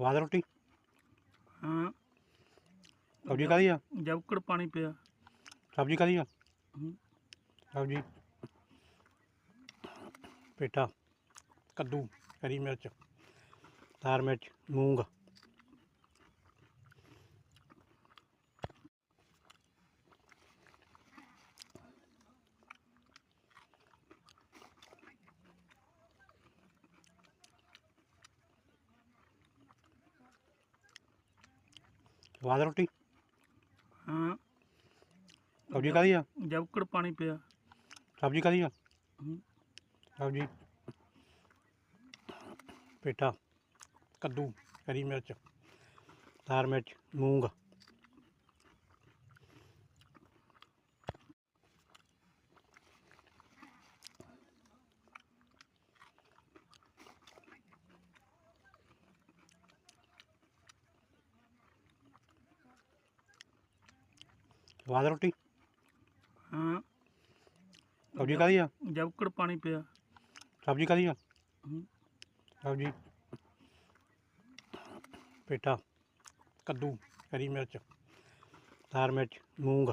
ਸਵਾਦ ਰੋਟੀ। ਹਾਂ। ਸਬਜ਼ੀ ਕਾਹਦੀ ਆ? ਜਬਕੜ ਪਾਣੀ ਪਿਆ। ਸਬਜ਼ੀ ਕਾਹਦੀ ਆ। ਸਬਜ਼ੀ। ਪੇਟਾ ਕੱਦੂ ਹਰੀ ਮਿਰਚ ਲਾਲ ਮਿਰਚ ਮੂੰਗ। ਸਵਾਦ ਰੋਟੀ? ਹਾਂ। ਸਬਜ਼ੀ ਕਾਹਦੀ ਆ? ਜਬਕੜ ਪਾਣੀ ਪਿਆ। ਸਬਜ਼ੀ ਕਾਹਦੀ ਆ। ਸਬਜ਼ੀ। ਪੇਟਾ ਕੱਦੂ ਹਰੀ ਮਿਰਚ ਲਾਲ ਮਿਰਚ ਮੂੰਗ। ਸਵਾਦ ਰੋਟੀ। ਹਾਂ। ਸਬਜ਼ੀ ਕਾਹਦੀ ਆ? ਜਬਕੜ ਪਾਣੀ ਪਿਆ। ਸਬਜ਼ੀ ਕਾਹਦੀ ਆ? ਹੂੰ। ਸਬਜ਼ੀ। ਪੇਟਾ ਕੱਦੂ ਹਰੀ ਮਿਰਚ ਲਾਲ ਮਿਰਚ ਮੂੰਗ।